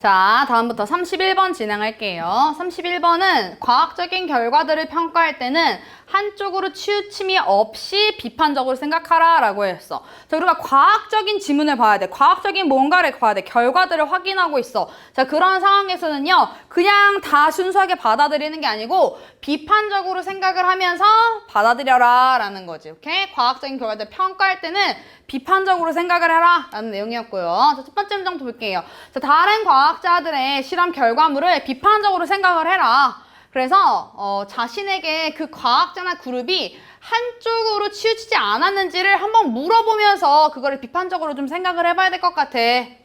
자, 다음부터 31번 진행할게요. 31번은 과학적인 결과들을 평가할 때는 한쪽으로 치우침이 없이 비판적으로 생각하라 라고 했어. 자, 우리가 과학적인 지문을 봐야 돼. 과학적인 뭔가를 봐야 돼. 결과들을 확인하고 있어. 자, 그런 상황에서는요, 그냥 다 순수하게 받아들이는 게 아니고 비판적으로 생각을 하면서 받아들여라 라는 거지. 오케이? 과학적인 결과들 평가할 때는 비판적으로 생각을 해라 라는 내용이었고요. 자, 첫 번째 문장도 볼게요. 자, 다른 과학 자들의 실험 결과물을 비판적으로 생각을 해라. 그래서 어, 자신에게 그 과학자나 그룹이 한쪽으로 치우치지 않았는지를 한번 물어보면서 그거를 비판적으로 좀 생각을 해봐야 될 것 같아.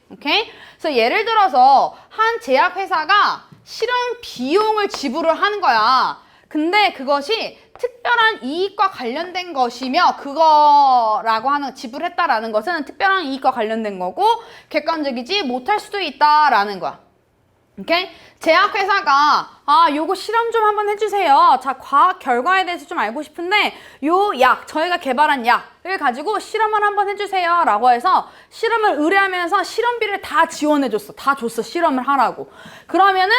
오케이? 그래서 예를 들어서 한 제약회사가 실험 비용을 지불을 하는 거야. 근데 그것이 특별한 이익과 관련된 것이며 그거라고 하는 지불했다라는 것은 특별한 이익과 관련된 거고 객관적이지 못할 수도 있다라는 거야. 오케이? 제약회사가 아 요거 실험 좀 한번 해주세요. 자 과학 결과에 대해서 좀 알고 싶은데 요 약 저희가 개발한 약을 가지고 실험을 한번 해주세요라고 해서 실험을 의뢰하면서 실험비를 다 지원해줬어. 다 줬어 실험을 하라고. 그러면은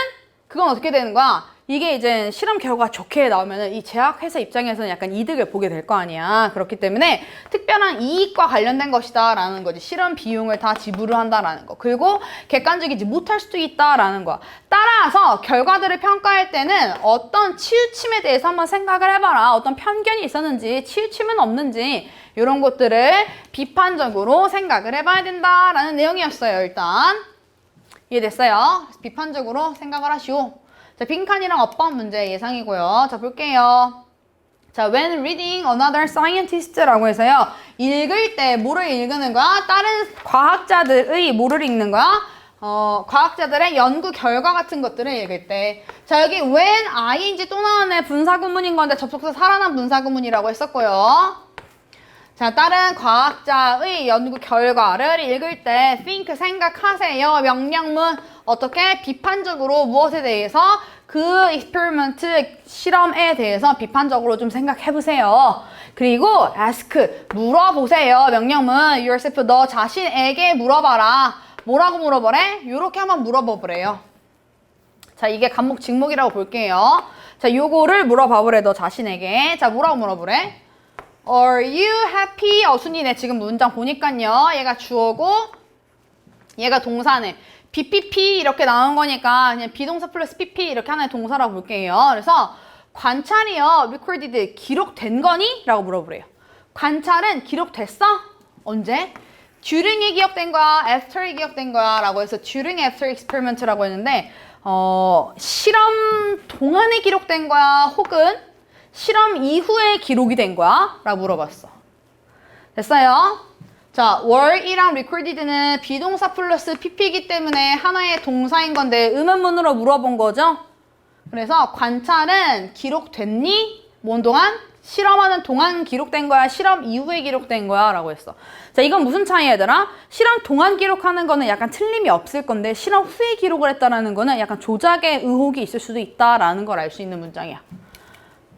그건 어떻게 되는 거야? 이게 이제 실험 결과가 좋게 나오면은 이 제약회사 입장에서는 약간 이득을 보게 될 거 아니야. 그렇기 때문에 특별한 이익과 관련된 것이다라는 거지. 실험 비용을 다 지불을 한다라는 거. 그리고 객관적이지 못할 수도 있다라는 거야. 따라서 결과들을 평가할 때는 어떤 치우침에 대해서 한번 생각을 해봐라. 어떤 편견이 있었는지, 치우침은 없는지 이런 것들을 비판적으로 생각을 해봐야 된다라는 내용이었어요. 일단 이해됐어요? 비판적으로 생각을 하시오. 자, 빈칸이랑 업법 문제 예상이고요. 자, 볼게요. 자, when reading another scientist라고 해서요. 읽을 때 뭐를 읽는 거야? 다른 과학자들의 뭐를 읽는 거야? 어, 과학자들의 연구 결과 같은 것들을 읽을 때. 자, 여기 when ing 또 나오네. 분사구문인 건데 접속사 살아난 분사구문이라고 했었고요. 자, 다른 과학자의 연구 결과를 읽을 때 think 생각하세요. 명령문 어떻게 비판적으로 무엇에 대해서 그 experiment 실험에 대해서 비판적으로 좀 생각해 보세요. 그리고 ask 물어보세요. 명령문 yourself 너 자신에게 물어봐라. 뭐라고 물어보래? 이렇게 한번 물어보래요. 자, 이게 간목 직목이라고 볼게요. 자, 요거를 물어봐 보래 너 자신에게. 자, 뭐라고 물어보래? Are you happy? 어, 순이네. 지금 문장 보니까요. 얘가 주어고, 얘가 동사네. BPP 이렇게 나온 거니까 그냥 비동사 플러스 PP 이렇게 하나의 동사라고 볼게요. 그래서 관찰이요. recorded 기록된 거니? 라고 물어보래요. 관찰은 기록됐어? 언제? during이 기억된 거야? after이 기억된 거야? 라고 해서 during after experiment라고 했는데 어, 실험 동안에 기록된 거야? 혹은 실험 이후에 기록이 된 거야? 라고 물어봤어. 됐어요? 자, were이랑 recorded는 비동사 플러스 pp이기 때문에 하나의 동사인 건데 의문문으로 물어본 거죠? 그래서 관찰은 기록됐니? 뭔 동안? 실험하는 동안 기록된 거야? 실험 이후에 기록된 거야? 라고 했어. 자, 이건 무슨 차이 얘들아? 실험 동안 기록하는 거는 약간 틀림이 없을 건데 실험 후에 기록을 했다라는 거는 약간 조작의 의혹이 있을 수도 있다라는 걸 알 수 있는 문장이야.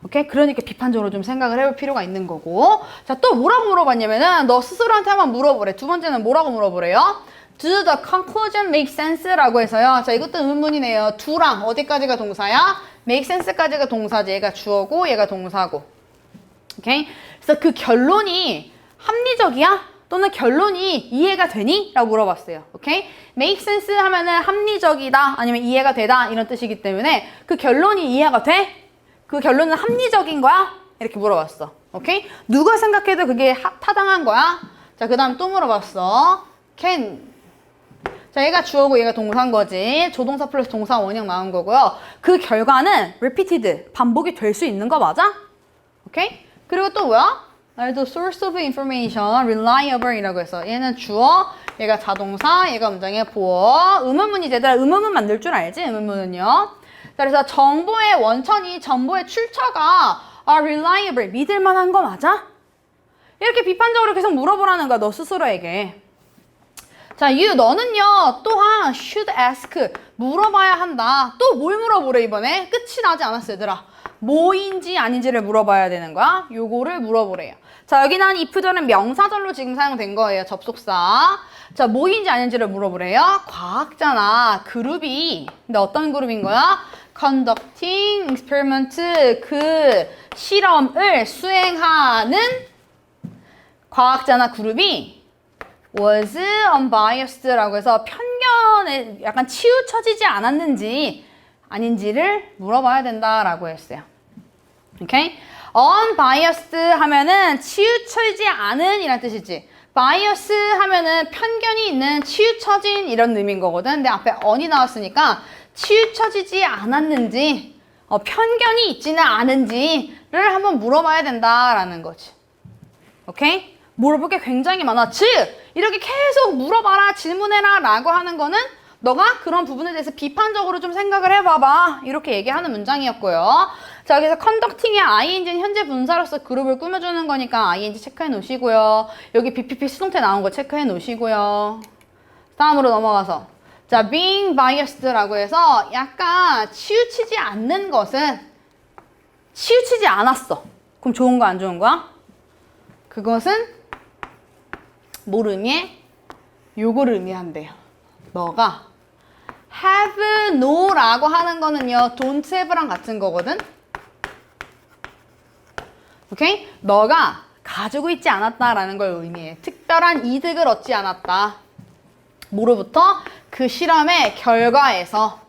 오케이? 그러니까 비판적으로 좀 생각을 해볼 필요가 있는 거고. 자, 또 뭐라고 물어봤냐면은 너 스스로한테 한번 물어보래. 두 번째는 뭐라고 물어보래요? Do the conclusion make sense? 라고 해서요. 자, 이것도 의문이네요. 두랑 어디까지가 동사야? make sense까지가 동사지. 얘가 주어고 얘가 동사고. 오케이? 그래서 그 결론이 합리적이야? 또는 결론이 이해가 되니? 라고 물어봤어요. 오케이? make sense 하면은 합리적이다 아니면 이해가 되다 이런 뜻이기 때문에 그 결론이 이해가 돼? 그 결론은 합리적인 거야? 이렇게 물어봤어. 오케이? 누가 생각해도 그게 하- 타당한 거야? 자, 그 다음 또 물어봤어. can. 자, 얘가 주어고 얘가 동사인 거지. 조동사 플러스 동사 원형 나온 거고요. 그 결과는 repeated, 반복이 될 수 있는 거 맞아? 오케이? 그리고 또 뭐야? 말도 source of information, reliable이라고 해서 얘는 주어, 얘가 자동사, 얘가 문장의 보어. 의문문이 되더라. 의문문 만들 줄 알지? 의문문은요. 자, 그래서 정보의 원천이 정보의 출처가 are reliable, 믿을 만한 거 맞아? 이렇게 비판적으로 계속 물어보라는 거야, 너 스스로에게. 자, you 너는요 또한 should ask 물어봐야 한다. 또 뭘 물어보래 이번에? 끝이 나지 않았어 얘들아. 뭐인지 아닌지를 물어봐야 되는 거야. 요거를 물어보래요. 자, 여기 나온 if절은 명사절로 지금 사용된 거예요. 접속사. 자, 뭐인지 아닌지를 물어보래요. 과학자나 그룹이. 근데 어떤 그룹인 거야? Conducting experiment. 그 실험을 수행하는 과학자나 그룹이 was unbiased라고 해서 편견에 약간 치우쳐지지 않았는지 아닌지를 물어봐야 된다라고 했어요. 오케이? unbiased 하면은 치우쳐지지 않은 이란 뜻이지. bias 하면은 편견이 있는 치우쳐진 이런 의미인 거거든. 근데 앞에 on이 나왔으니까 치우쳐지지 않았는지 어, 편견이 있지는 않은지를 한번 물어봐야 된다라는 거지. 오케이? 물어볼 게 굉장히 많아. 즉, 이렇게 계속 물어봐라, 질문해라 라고 하는 거는 너가 그런 부분에 대해서 비판적으로 좀 생각을 해봐봐. 이렇게 얘기하는 문장이었고요. 자, 여기서 컨덕팅의 ing는 현재 분사로서 그룹을 꾸며주는 거니까 ing 체크해 놓으시고요. 여기 BPP 수동태 나온 거 체크해 놓으시고요. 다음으로 넘어가서. 자, being biased라고 해서 약간 치우치지 않는 것은 치우치지 않았어. 그럼 좋은 거 안 좋은 거야? 그것은 뭘 의미해? 요걸 의미한대요. 너가 have no라고 하는 거는요. don't have랑 같은 거거든. 오케이? 너가 가지고 있지 않았다라는 걸 의미해. 특별한 이득을 얻지 않았다. 뭐로부터? 그 실험의 결과에서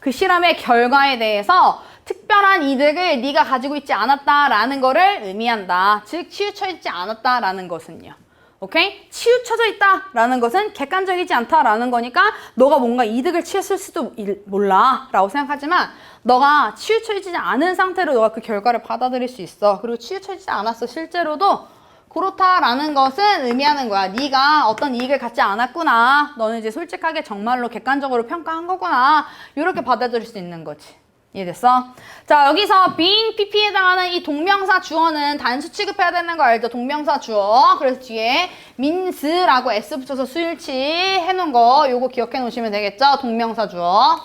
그 실험의 결과에 대해서 특별한 이득을 네가 가지고 있지 않았다라는 거를 의미한다. 즉 치우쳐 있지 않았다라는 것은요. 오케이? 치우쳐져 있다라는 것은 객관적이지 않다라는 거니까 너가 뭔가 이득을 취했을 수도 일- 몰라 라고 생각하지만 너가 치우쳐 있지 않은 상태로 너가 그 결과를 받아들일 수 있어. 그리고 치우쳐 있지 않았어. 실제로도 그렇다라는 것은 의미하는 거야. 네가 어떤 이익을 갖지 않았구나. 너는 이제 솔직하게 정말로 객관적으로 평가한 거구나. 이렇게 받아들일 수 있는 거지. 이해됐어? 자, 여기서 being pp에 해당하는 이 동명사 주어는 단수 취급해야 되는 거 알죠? 동명사 주어. 그래서 뒤에 means라고 s 붙여서 수일치 해놓은 거 요거 기억해 놓으시면 되겠죠? 동명사 주어.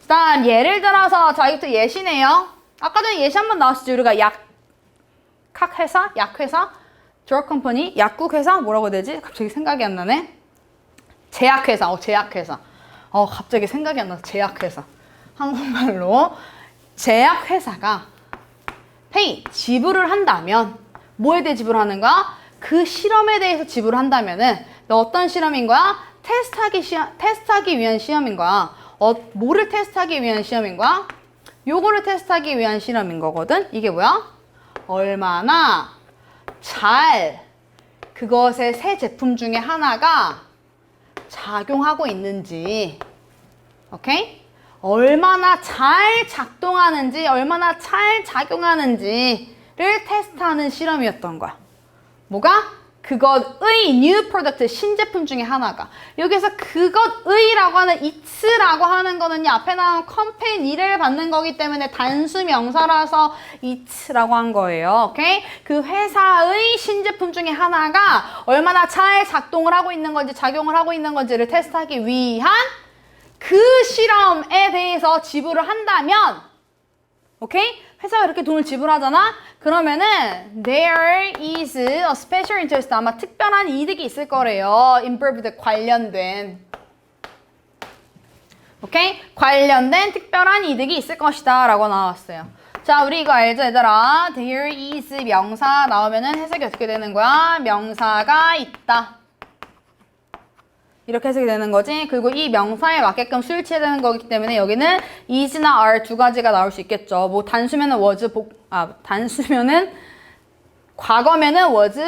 일단 예를 들어서 자, 이것도 예시네요. 아까 전에 예시 한번 나왔었죠? 우리가 약 칵회사? 약회사? 드럭 컴퍼니? 약국 회사? 뭐라고 해야 되지? 갑자기 생각이 안 나네. 제약회사. 어, 제약회사. 어, 갑자기 생각이 안 나서 제약회사. 한국말로 제약회사가 페이 지불을 한다면 뭐에 대해 지불하는가? 그 실험에 대해서 지불한다면은 너 어떤 실험인 거야? 테스트하기 시험, 테스트하기 위한 시험인 거야. 어, 뭐를 테스트하기 위한 시험인 거야? 요거를 테스트하기 위한 실험인 거거든. 이게 뭐야? 얼마나 잘 그것의 새 제품 중에 하나가 작용하고 있는지. 오케이? 얼마나 잘 작동하는지, 얼마나 잘 작용하는지를 테스트하는 실험이었던 거야. 뭐가? 그것의 new product, 신제품 중에 하나가. 여기서 그것의라고 하는 it라고 하는 거는요, 앞에 나온 company를 받는 거기 때문에 단수 명사라서 it라고 한 거예요. 오케이? 그 회사의 신제품 중에 하나가 얼마나 잘 작동을 하고 있는 건지, 작용을 하고 있는 건지를 테스트하기 위한 그 실험에 대해서 지불을 한다면, 오케이? 회사가 이렇게 돈을 지불하잖아? 그러면은 there is a special interest 아마 특별한 이득이 있을 거래요. involved 관련된 오케이? 관련된 특별한 이득이 있을 것이다 라고 나왔어요. 자, 우리 이거 알죠, 얘들아? there is 명사 나오면은 해석이 어떻게 되는 거야? 명사가 있다. 이렇게 해석이 되는 거지. 그리고 이 명사에 맞게끔 수일치해야 되는 거기 때문에 여기는 is나 are 두 가지가 나올 수 있겠죠. 뭐 단수면은 was, 복, 아, 단수면은 과거면은 was,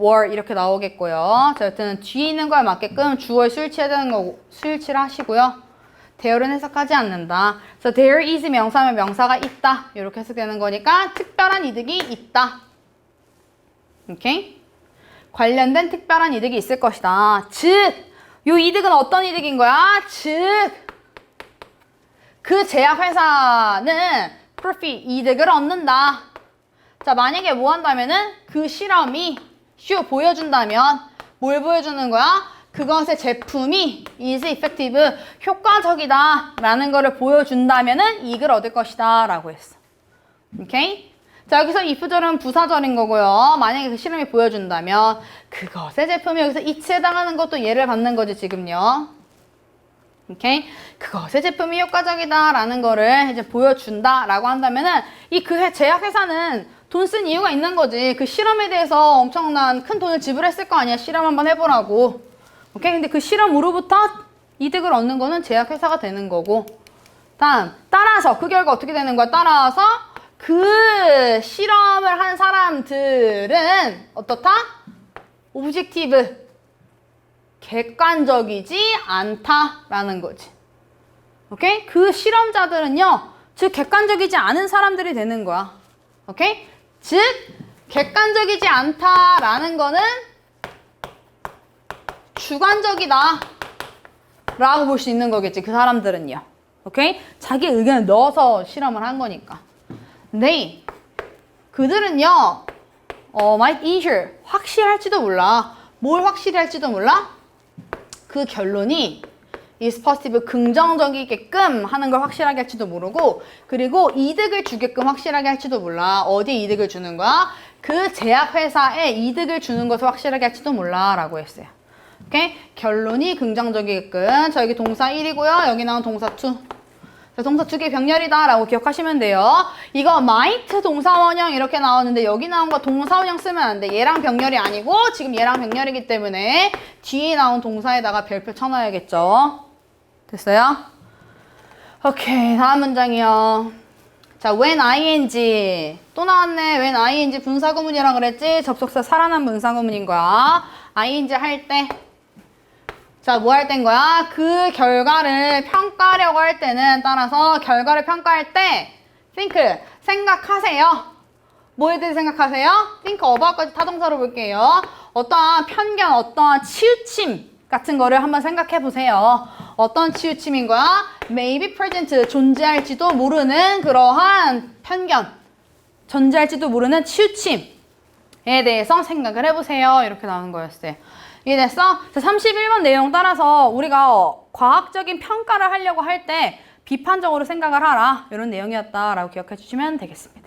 were 이렇게 나오겠고요. 자, 여튼 뒤에 있는 거에 맞게끔 주어에 수일치해야 되는 거고 수일치를 하시고요. 대열은 해석하지 않는다. 그래서 there is 명사면 명사가 있다. 이렇게 해석되는 거니까 특별한 이득이 있다. 오케이? 관련된 특별한 이득이 있을 것이다. 즉, 요 이득은 어떤 이득인 거야? 즉, 그 제약회사는 profit, 이득을 얻는다. 자, 만약에 뭐 한다면은 그 실험이 쇼 보여준다면 뭘 보여주는 거야? 그것의 제품이 is effective, 효과적이다 라는 거를 보여준다면은 이익을 얻을 것이다 라고 했어. 오케이? 자, 여기서 if절은 부사절인 거고요. 만약에 그 실험이 보여준다면 그것의 제품이 여기서 이치에 해당하는 것도 예를 받는 거지, 지금요. 오케이? 그것의 제품이 효과적이다라는 거를 이제 보여준다라고 한다면은 이 그 제약회사는 돈 쓴 이유가 있는 거지. 그 실험에 대해서 엄청난 큰 돈을 지불했을 거 아니야. 실험 한번 해보라고. 오케이? 근데 그 실험으로부터 이득을 얻는 거는 제약회사가 되는 거고. 다음, 따라서 그 결과 어떻게 되는 거야? 따라서 그 실험을 한 사람들은 어떻다? 오브젝티브. 객관적이지 않다라는 거지. 오케이? 그 실험자들은요, 즉, 객관적이지 않은 사람들이 되는 거야. 오케이? 즉, 객관적이지 않다라는 거는 주관적이다. 라고 볼 수 있는 거겠지, 그 사람들은요. 오케이? 자기 의견을 넣어서 실험을 한 거니까. 근데, 그들은요, 어, might easier. 확실할지도 몰라. 뭘 확실히 할지도 몰라? 그 결론이 is positive 긍정적이게끔 하는 걸 확실하게 할지도 모르고 그리고 이득을 주게끔 확실하게 할지도 몰라 어디에 이득을 주는 거야? 그 제약회사에 이득을 주는 것을 확실하게 할지도 몰라 라고 했어요 오케이? 결론이 긍정적이게끔 자 여기 동사 1이고요 여기 나온 동사 2 자, 동사 두 개 병렬이다 라고 기억하시면 돼요. 이거 might 동사원형 이렇게 나오는데 여기 나온 거 동사원형 쓰면 안 돼. 얘랑 병렬이 아니고 지금 얘랑 병렬이기 때문에 뒤에 나온 동사에다가 별표 쳐놔야겠죠? 됐어요? 오케이. 다음 문장이요. 자 when ing. 또 나왔네. when ing 분사구문이라 그랬지? 접속사 살아난 분사구문인 거야. ing 할 때 자, 뭐 할 땐 거야? 그 결과를 평가하려고 할 때는 따라서 결과를 평가할 때 think 생각하세요. 뭐에 대해 생각하세요? think about까지 타동사로 볼게요. 어떠한 편견, 어떠한 치우침 같은 거를 한번 생각해 보세요. 어떤 치우침인 거야? maybe present 존재할지도 모르는 그러한 편견, 존재할지도 모르는 치우침에 대해서 생각을 해보세요. 이렇게 나오는 거였어요. 이해됐어? 자, 31번 내용 따라서 우리가 어, 과학적인 평가를 하려고 할 때 비판적으로 생각을 하라. 이런 내용이었다라고 기억해 주시면 되겠습니다.